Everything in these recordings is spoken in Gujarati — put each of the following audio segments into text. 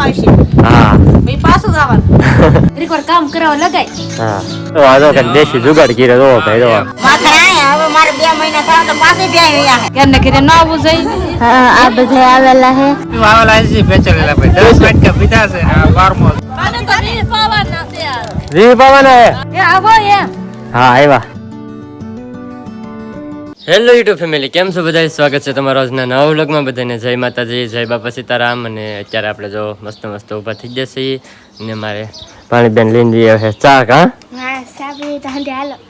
આવશે હા. પછી પાછું જવાનું. એક કામ કરાવવા લગાય. હા. તો આ તો દેશી જુગાડ કર્યો તો ભાઈ તો. માથે આયા હવે મારે બે મહિના થયા તો પાછી બે હે. ઘરને ઘરે ન આવવું જોઈએ. હા આ બધા આવેલા હે. છે પેચરેલા ભાઈ. દસ વાટકા પીધા છે આ બારમો પાને તો રીલ પાવાના છે યાર. પાવાના હે? એ આવો એમ. હા આવ્યા હેલો યુટ્યુબ ફેમિલી કેમ છો બધા સ્વાગત છે તમારા આજના નવા વ્લોગમાં. બધાને જય માતાજી જય બાપા સીતારામ. અને અત્યારે આપણે જો મસ્ત મસ્ત ઊભા થઈ જશે ને મારે પાણીબેન લઈને જઈએ છે. ચા કા?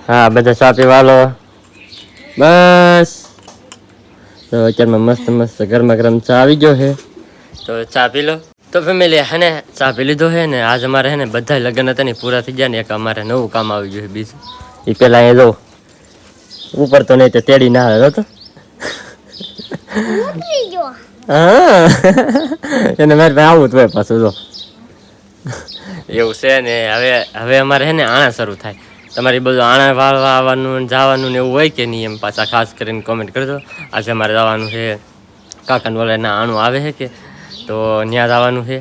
હા બધા ચા પીવા લો બસ. તો અત્યારમાં મસ્ત મસ્ત ગરમા ગરમ ચા આવી ગયો છે. તો ચા પી લો. તો ફેમિલી હે ને ચા પી લીધો છે ને આજ અમારે હે ને બધા લગ્ન હતા ને પૂરા થઈ ગયા ને એક અમારે નવું કામ આવી ગયું છે બીજું. એ પેલા એ જો ઉપર તો નહીં તો તેડી ના આવે તો. હા. એને મારે ભાઈ આવું જ હોય પાછું જો. એવું છે ને હવે હવે અમારે છે ને આણા શરૂ થાય. તમારી બધું આણા વાળવા આવવાનું જવાનું ને એવું હોય કે નહીં એમ પાછા ખાસ કરીને કોમેન્ટ કરજો. આજે અમારે જવાનું છે કાકાનું ઓલાના આણું આવે છે કે તો ત્યાં જવાનું છે.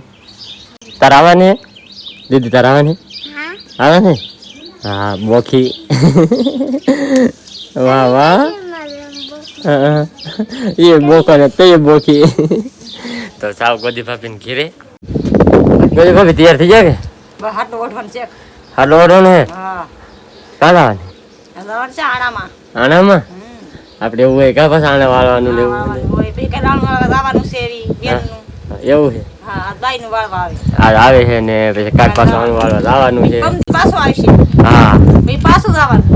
તાર આવવાની? દીદી તાર આવવાની? આવે ને હા બોખી. વાહ વાહ. હા, એ બોકો ને તે બોખી તો સાવ ગોદી ભાભીને ઘીરે. ગોદી ભાભી તૈયાર થઈ જાય કે? હાટલું ઓઢવાનું છે. હાલો ઓઢો ને હા. કાં જવાની જવાનું છે આણામાં. આણામાં? આપણે એવું હોય કા પાછા આણા વાળવાનું ને એવું આવવાનું છે. આ આવે છે. ને પછી કાક પાછું વાળવા લાવવાનું છે. પાછો આવશે હા. પછી પાછું લાવવાનું.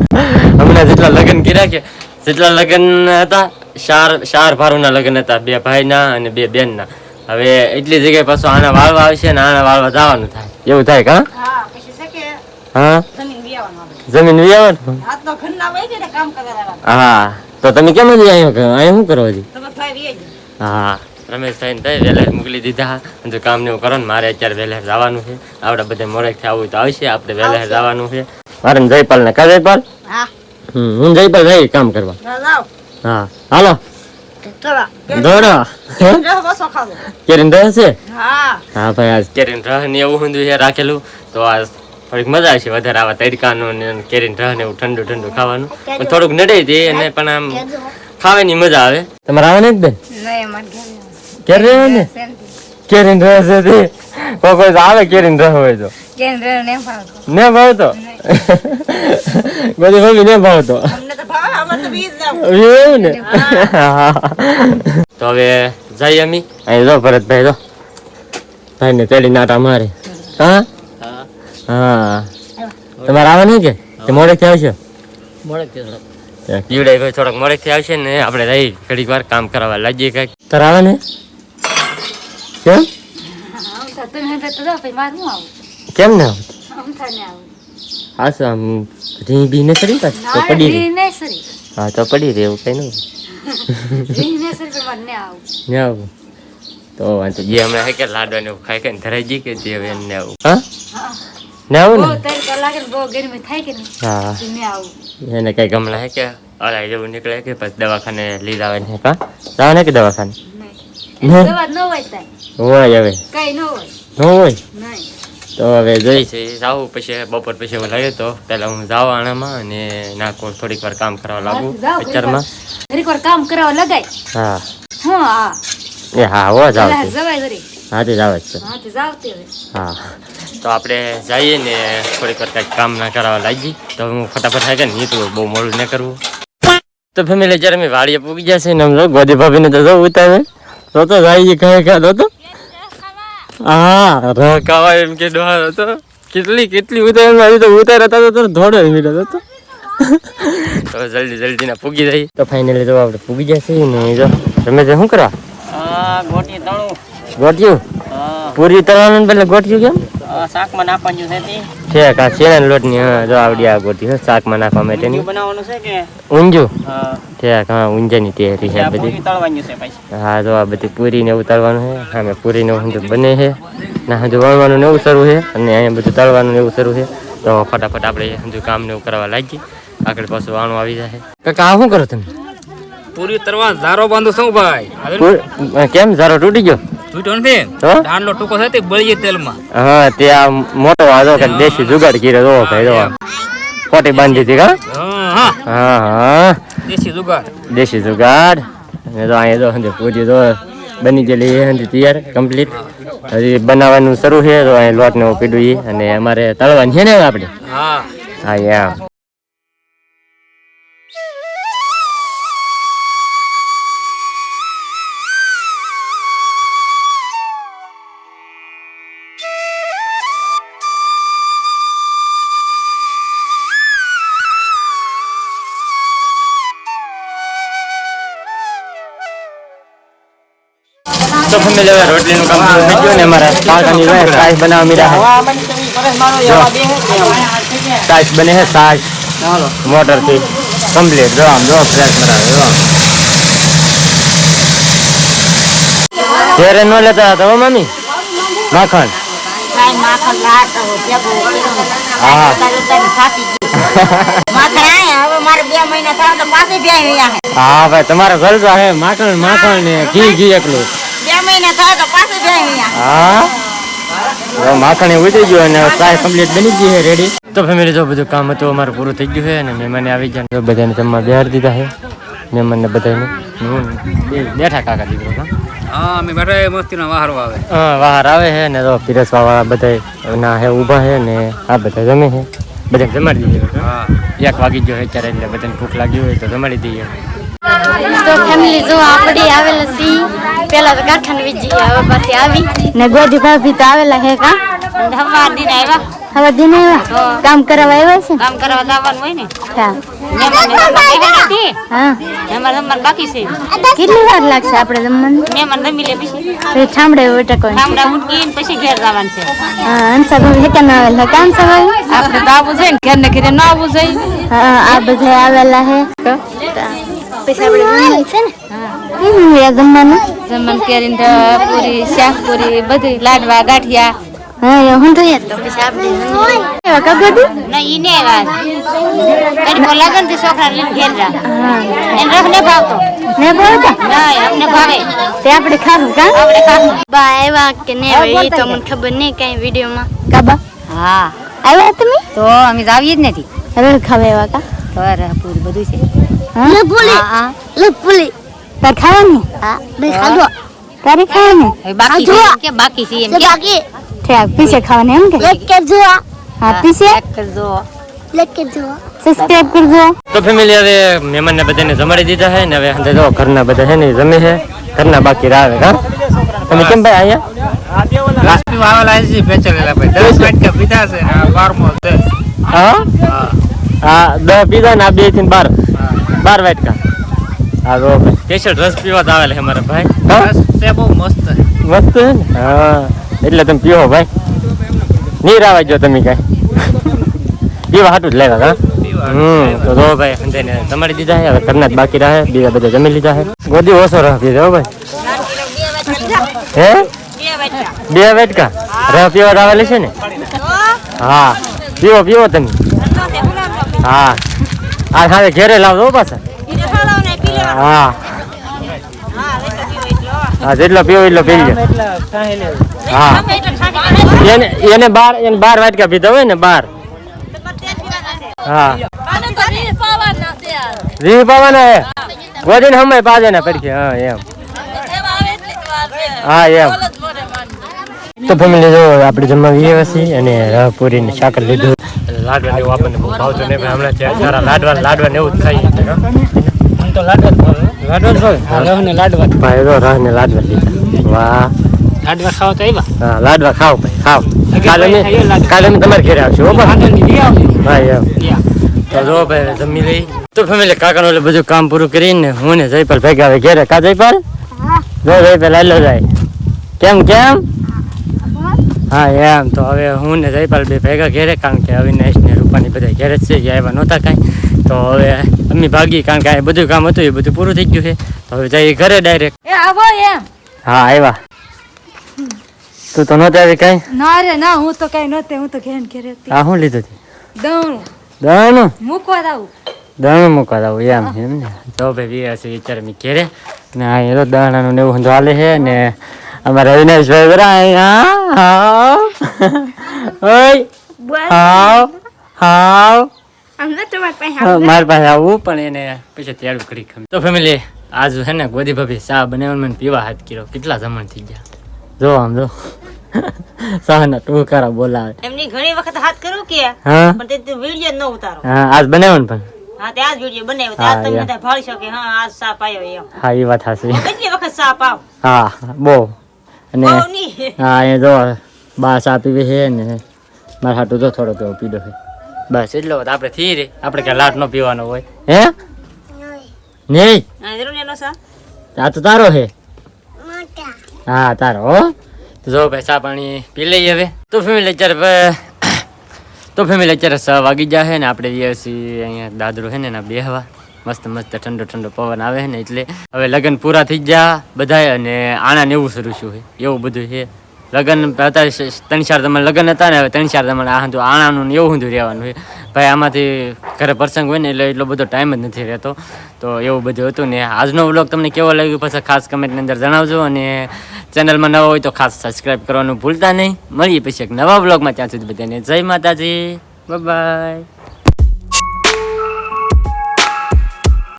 હમણાં જેટલા લગ્ન કર્યા કે જેટલા લગ્ન હતા ચાર ચાર ભારુના લગ્ન હતા બે ભાઈના અને બે બેનના. હવે એટલી જગ્યાએ પાછો આના વાળવા આવશે ને આના વાળવા જવાનું થાય. એવું થાય કા? હા હા? જમીન વિયાવાનું હા તો તમે કેમ જ અહીંયા? અહીંયા શું કરો હજી? હા. રમેશભાઈ ને વહેલા મોકલી દીધા જો કામ ને એવું કરો ને મારે અત્યારે વહેલા જવાનું છે. આપણે બધે મોડેકથી આવવું તો આવશે આપણે વહેલા જવાનું છે. મારે જયપાલ ને કા જયપાલ? હું. જયપાલ રહી કામ કરવા. હા હાલો. દોડો કેરીન રહ છે? હા. ભાઈ આજ કેરીન રહ ને એવું ઊંધું છે રાખેલું. તો આજ થોડીક મજા આવશે વધારે આવા તડકાનું ને કેરીન રહ ને એવું ઠંડુ ઠંડુ ખાવાનું. થોડુંક નડે છે અને પણ આમ ખાવાની મજા આવે. તમારે આવે ને જ બેન? કેર રહે ને કેરી રહ છે તે. કોઈ આવે કેરી રહ હોય તો. ને ને ભાવતો. બધી મમ્મી ને ભાવતો. અમને તો ભાવે અમે તો વીજ એવું ને? તો હવે જઈએ અમી. અહીં જો ભરતભાઈ જો. ભાઈ ને તેડી નાટા મારે. હા? હા. તમારે આવવાનું નહીં કે? મોડે થી આવશે? પીવડાઈ ભાઈ થોડોક મોડેકથી આવશે ને આપણે રહી ઘડીક વાર કામ કરાવવા લાગીએ કાંઈક. કરાવે ને હે હું આવું? કેમ ને હા શું આમ રી બી ને સરી પાછી તો પડી રી હા તો પડી રહે એવું કઈ નહીં આવું. તો વાંધો જે હમણાં હે કે લાડવા ને ખાઈ ખાઈને ધરાઈ જઈ કે તે હવે ને આવું. હા? ને આવું ને? કે હા. એને કઈ ગમલા હે કે અલાય જેવું નીકળે કે પછી દવાખાને લઈ આવે ને કા? જાવ ને કે દવાખાને? દવા ન હોય હવે. કઈ ન હોય. ન હોય? તો હવે જોઈ. છે જાવું પછી બપોર પછી એવું લાગે તો પહેલા હું જાઉં આણામાં અને નાખું થોડીક વાર કામ કરવા લાગુ અત્યારમાં થોડીક વાર. કામ કરવા લગાય. હા. હું હા. એ હા હો જાવ પેલા જવાય હા તે જાવ જ છે. હા તે જાવ તે હા. તો આપણે જઈએ ને થોડીક વાર કંઈક કામ ના કરાવવા લાગી. તો હું ફટાફટ થાય કે નીકળું બહુ મોડું ન કરવું. તો ફેમિલી જ્યારે મેં વાડીએ પૂગી જશે ને આમ જો ગોદી ભાભીને તો જો ઉતારે. તો તો જાય કહે કહે તો. હા રકાવા એમ કે ડોહા હતો. કેટલી કેટલી ઉતાર આવી તો ઉતારે હતા તો ધોડો હતો. તો જલ્દી જલ્દી ના પૂગી જાય. તો ફાઇનલી તો આપણે પૂગી જશે ને જો. તમે જે શું ગોટી તળું. ગોટ્યું? પૂરી તળવાનું પેલા ગોઠ્યું કેમ? શાકમાં નાખવાનું છે તે. છે કા શેના લોટની હા જો આવડી આ ગોઠી છે શાકમાં નાખવા માટેની બનાવવાનું છે કે? ઊંજું છે હા ઊંજાની તૈયારી છે બધી. તળવાનું છે પછી. હા જો આ બધી પૂરીને ઉતારવાનું છે. સામે પૂરીને ઊંધું બને છે. ના હજુ વણવાનું ને એવું શરૂ છે. અને અહીંયા બધું તળવાનું ને એવું શરૂ છે. તો ફટાફટ આપણે હજુ કામ ને એવું કરવા લાગી આગળ પાછું વાણું આવી જાય. કાકા આ શું કરો તમે? પૂરી તરવા ઝારો બાંધો શું ભાઈ? કેમ? ઝારો તૂટી ગયો? તૂટ્યો નથી. તો? દાંડલો છે તે બળીએ તેલમાં. હા તે આ મોટો કે દેશી જુગાડ કર્યો જો ભાઈ જો. ખોટી બાંધી હતી હા? હા દેશી જુગાડ. દેશી જુગાડ. અને તો અહીંયા પૂરી બની ગયેલી એ હંધે તૈયાર કમ્પ્લીટ હજી બનાવવાનું શરૂ છે તો અહીં લોટ ને પીડું અને અમારે તળવાની છે ને આપણે? હા. હા યા તો ફેમિલી હવે રોટલીનું કામ પૂરું થઈ ગયું ને અમારા કાકાની ભાઈ સાઈઝ બનાવવા મીરા છે સાઈઝ બને છે સાઈઝ મોટરથી કમ્પ્લીટ. જો આમ જો ફ્રેશ બનાવે ઘેરે ન લેતા હતા હો મમ્મી? માખણ. હા. ભાઈ તમારો ગલતો હે. માખણ માખણ ને ઘી ઘી એકલું. હા? માખણ ઉતરી ગયું અને ચાય કમ્પ્લીટ બની ગઈ છે રેડી તો ફેમિલી જો બધું કામ હતું અમારું પૂરું થઈ ગયું છે અને મહેમાને આવી ગયા. તો બધાને જમવા બહાર દીધા છે. મહેમાનને બધાને. હું બેઠા કાકા દીકરો હા? હા અમે બેઠા મસ્તીનો વાહરો આવે હા બહાર આવે છે ને તો બધા ના હે ઊભા છે ને આ બધા જમે છે. બધાને જમાડી દીધે હા. એક વાગી ગયો છે અત્યારે એટલે બધાને ભૂખ લાગી હોય તો જમાડી દઈએ. તો ફેમિલી જો આપડી આવેલા સી પેલા તો કારખાને વીજી હવે પાછી આવી. ને ગોધી ભાભી તો આવેલા હે કા? હવા દિન આવ્યા હવે દિન આવ્યા કામ કરવા આવ્યા છે? કામ કરવા લાવવાનું હોય ને. હા. બાકી છે. કેટલી વાર લાગશે આપણે જમવાનું મહેમાન લે પછી. ઠામડે ઉટકો ગામડા ઉઠકીને પછી ઘેર જવાનું છે. હા હંસા ભાભી હેકા ના આવેલા. કામ સવાય આપણે તો ને ઘેર ને ઘેર ના આવવું જોઈએ. હા આ બધા આવેલા હે. પછી આપણે છે ને? એ જમવાનું. જમણ કરીને પૂરી શાક પૂરી બધું લાડવા ગાંઠિયા. હા હું તો તો આપણે જમવાનું. એવા કા ગોદી ના ઈ ને આવ્યા કડી કો લગનથી છોકરા લઈને ઘેર જા એને રખ ને ભાવતો. ને બોલતા ના અમને ભાવે. તે આપણે ખાવું કા? આપણે ખાવું બા આવ્યા કે ને તો મને ખબર નહીં કઈ વિડીયોમાં. કાબા હા. આવ્યા તમે? તો અમે તો આવીએ જ નથી. હવે ખાવા એવા કા? અરે પૂરું બધું છે? હા? લે પુલી હા લે પુલી તાર ખાવાની? હા. બે ખાધો તારે ખાવાની? હવે બાકી છે એમ કે બાકી છે એમ કે? બાકી. ઠીક પીછે ખાવાની એમ કે? લેકે જો હા પીછે ચેક કરજો. લેકે જો સબસ્ક્રાઇબ કરજો. તો ફેમિલી હવે મહેમાનને બધાને જમાડી દીધા છે ને હવે અંદર જો ઘરના બધા છે ને ઈ જમે છે. ઘરના બાકી રાવે હા? તમે કેમ ભાઈ અહીંયા? રસ પીવા આવેલા છે પેચલેલા ભાઈ. દસ વાટકા પીધા છે ને આ બારમો છે. હા? હા. હા દસ પીધા ને આ બેથી બાર. બાર વાટકા. હા તો સ્પેશિયલ રસ પીવા તો આવેલા છે મારા ભાઈ. રસ છે બહુ મસ્ત. મસ્ત છે ને? હા એટલે તમે પીવો ભાઈ. નહીં રાવા જો તમે કાંઈ. પીવા હાટું જ લેવા હા? હમ તો જો ભાઈ જમાડી દીધા હે હવે ઘરના જ બાકી રહે બીજા બધા જમી લીધા હે ગોદી ઓછો રહ પીધો હો ભાઈ. હે? બે વેટકા. રહ પીવા આવેલી છે ને? હા પીવો પીવો તમે. હા. આ ખાતે ઘેરે લાવજો પાછા. હા. હા જેટલો પીવો એટલો પી લે હા. એને એને બાર એને બાર વાટકા પીધા હોય ને બાર. હા. રી પાવાના હે? ગોદીને હમે પાજે ને પડખે હા એમ. હા એમ. તો ફેમિલી જો આપણે જમવા ગયા છીએ અને પૂરી ને શાકર લીધું. લાડવા એવું આપણને બહુ ભાવતું નહીં હમણાં ત્યાં જરા લાડવા લાડવા ને એવું જ ખાઈએ. તો લાડવા લાડવા રહ ને લાડવા. ભાઈ તો રહ ને લાડવા લીધા. વાહ. લાડવા ખાવ તો આવ્યા? હા લાડવા ખાવ ભાઈ ખાવ કાલે કાલે તમારે ઘરે આવશું હો ભાઈ તો જો ભાઈ જમી લઈ. તો ફેમિલી કાકાનું એટલે બધું કામ પૂરું કરીને હું ને જયપાલ ભેગા આવે ઘેરે. કા જયપાલ? જો જયપાલ આલો જાય. કેમ કેમ? હા એમ તો હવે હું ને જયપાલ બે ભેગા ઘેરે કારણ કે અવિનાશ ને રૂપાની બધા ઘેરે જ છે જે આવ્યા નહોતા કાંઈ. તો હવે અમે ભાગી કારણ કે આ બધું કામ હતું એ બધું પૂરું થઈ ગયું છે. તો હવે જઈએ ઘરે ડાયરેક્ટ એ આવો એમ. હા આવ્યા તું તો નહોતી આવી કાંઈ? ના રે ના હું તો કાંઈ નહોતી હું તો ઘેર ઘેરે હતી. આ શું લીધું હતી દવણું દવાનું મૂકવા દાવું દણ મૂકવા દાવું એમ એમ ને તો ભાઈ વિયા છે વિચાર મેં ઘેરે. ને આ એ તો દાણાનું ને એવું હાલે છે ને અમારા અવિનાશભાઈ બરા હા ઓય હાવ હાવ. હા, મારી પાસે આવું પણ એને પછી તેડું કરી ખમ તો ફેમિલી આજ છે ને ગોદી ભાભી ચા બનાવવાનું મને પીવા હાથ કર્યો. કેટલા જમણ થઈ ગયા? જો આમ જો. સાના ટૂંકારા બોલાવે. એમની ઘણી વખત હાથ કરું કે હા? પણ તે વિડિયો ન ઉતારો. હા આજ બનાવ્યું ને પણ? હા ત્યાં જ વીડિયો બનાવ્યો. હા, ત્યાં તમે ભાળી શકો હા આજ સાપ આવ્યો એમ. હા એ વાત હાસી કેટલી વખત સાપ આવ? હા બહુ. અને હા એ જો બાસ આપી પીવી છે ને મારા હાટું તો થોડો એવો પીડો છે. બસ એટલો વાત આપણે થઈ રે. આપણે ક્યાં લાટ નો પીવાનો હોય. હે? નહીં. આ તો તારો છે. હા તારો હો. તો જો ભાઈ ચા પાણી પી લઈએ હવે. તો ફેમિલી અત્યારે તો ફેમિલી અત્યારે છ વાગી જાય છે ને આપણે દિવસી અહીંયા દાદરો છે ને એના બેહવા. મસ્ત મસ્ત ઠંડો ઠંડો પવન આવે ને એટલે હવે લગ્ન પૂરા થઈ ગયા બધાય અને આણા ને એવું શરૂ હોય એવું બધું છે. લગ્ન અત્યારે ત્રણ ચાર તમારે લગ્ન હતા ને હવે ત્રણ ચાર તમારે આ હતું આણાનું ને એવું બધું રહેવાનું હોય ભાઈ આમાંથી ઘરે પ્રસંગ હોય ને એટલે એટલો બધો ટાઈમ જ નથી રહેતો. તો એવું બધું હતું ને આજનો વ્લોગ તમને કેવો લાગ્યો પછી ખાસ કમેન્ટની અંદર જણાવજો અને ચેનલમાં નવા હોય તો ખાસ સબસ્ક્રાઈબ કરવાનું ભૂલતા નહીં. મળીએ પછી એક નવા વ્લોગમાં ત્યાં સુધી બધાને જય માતાજી. બાય